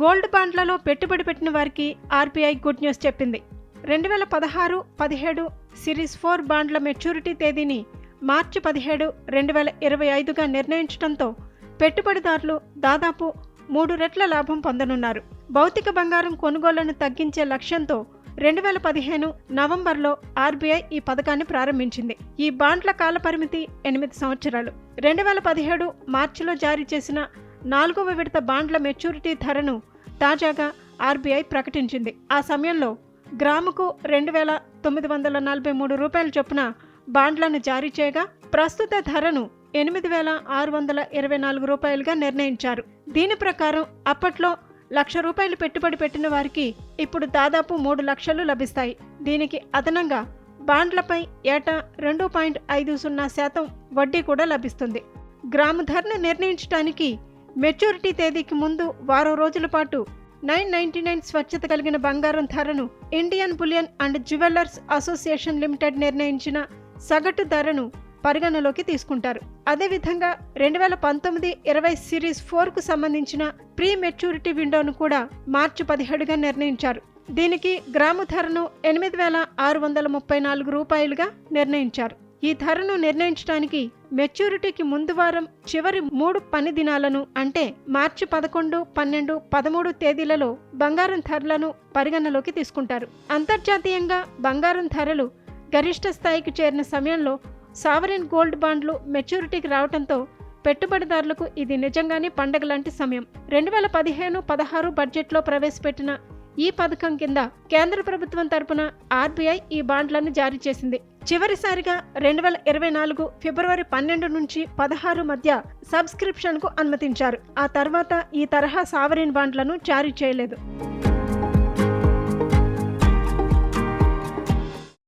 Gold బాండ్లలో పెట్టుబడి పెట్టిన వారికి ఆర్బీఐ గుడ్ న్యూస్ చెప్పింది. రెండు వేల పదహారు పదిహేడు సిరీస్ ఫోర్ బాండ్ల మెచ్యూరిటీ తేదీని మార్చి పదిహేడు రెండు వేల ఇరవై ఐదుగా నిర్ణయించడంతో పెట్టుబడిదారులు దాదాపు మూడు రెట్ల లాభం పొందనున్నారు. భౌతిక బంగారం కొనుగోళ్ళను తగ్గించే లక్ష్యంతో రెండు వేల పదిహేను నవంబర్లో ఆర్బీఐ ఈ పథకాన్ని ప్రారంభించింది. ఈ బాండ్ల కాలపరిమితి ఎనిమిది సంవత్సరాలు. రెండు వేల పదిహేడు మార్చిలో జారీ చేసిన నాలుగవ విడత బాండ్ల మెచ్యూరిటీ ధరను తాజాగా ఆర్బీఐ ప్రకటించింది. ఆ సమయంలో గ్రాముకు రెండు వేల తొమ్మిది వందల నలభై మూడు రూపాయల చొప్పున బాండ్లను జారీ చేయగా ప్రస్తుత ధరను ఎనిమిది వేల ఆరు వందల ఇరవై నాలుగు రూపాయలుగా నిర్ణయించారు. దీని ప్రకారం అప్పట్లో లక్ష రూపాయలు పెట్టుబడి పెట్టిన వారికి ఇప్పుడు దాదాపు మూడు లక్షలు లభిస్తాయి. దీనికి అదనంగా బాండ్లపై ఏటా రెండు పాయింట్ ఐదు సున్నా శాతం వడ్డీ కూడా లభిస్తుంది. గ్రాము ధరను నిర్ణయించడానికి మెచ్యూరిటీ తేదీకి ముందు వారం రోజుల పాటు నైన్ నైన్టీ నైన్ స్వచ్ఛత కలిగిన బంగారం ధరను Indian bullion and jewellers association limited నిర్ణయించిన సగటు ధరను పరిగణలోకి తీసుకుంటారు. అదేవిధంగా రెండు వేల పంతొమ్మిది ఇరవై సిరీస్ ఫోర్కు సంబంధించిన ప్రీ మెచ్యూరిటీ విండోను కూడా మార్చి పదిహేడుగా నిర్ణయించారు. దీనికి గ్రాము ధరను ఎనిమిది వేల ఆరు వందల ముప్పై నాలుగు రూపాయలుగా నిర్ణయించారు. ఈ ధరను నిర్ణయించడానికి మెచ్యూరిటీకి ముందు వారం చివరి మూడు పని దినాలను అంటే మార్చి పదకొండు పన్నెండు పదమూడు తేదీలలో బంగారం ధరలను పరిగణలోకి తీసుకుంటారు. అంతర్జాతీయంగా బంగారం ధరలు గరిష్ట స్థాయికి చేరిన సమయంలో సావరిన్ గోల్డ్ బాండ్లు మెచ్యూరిటీకి రావడంతో పెట్టుబడిదారులకు ఇది నిజంగానే పండగ లాంటి సమయం. రెండు వేల పదిహేను పదహారు బడ్జెట్లో ప్రవేశపెట్టిన ఈ పథకం కింద కేంద్ర ప్రభుత్వం తరపున ఆర్బీఐ ఈ బాండ్లను జారీ చేసింది. చివరిసారిగా రెండు వేల ఇరవై నాలుగు ఫిబ్రవరి పన్నెండు నుంచి పదహారు మధ్య సబ్స్క్రిప్షన్కు అనుమతించారు. ఆ తర్వాత ఈ తరహా సావరిన్ బాండ్లను జారీ చేయలేదు.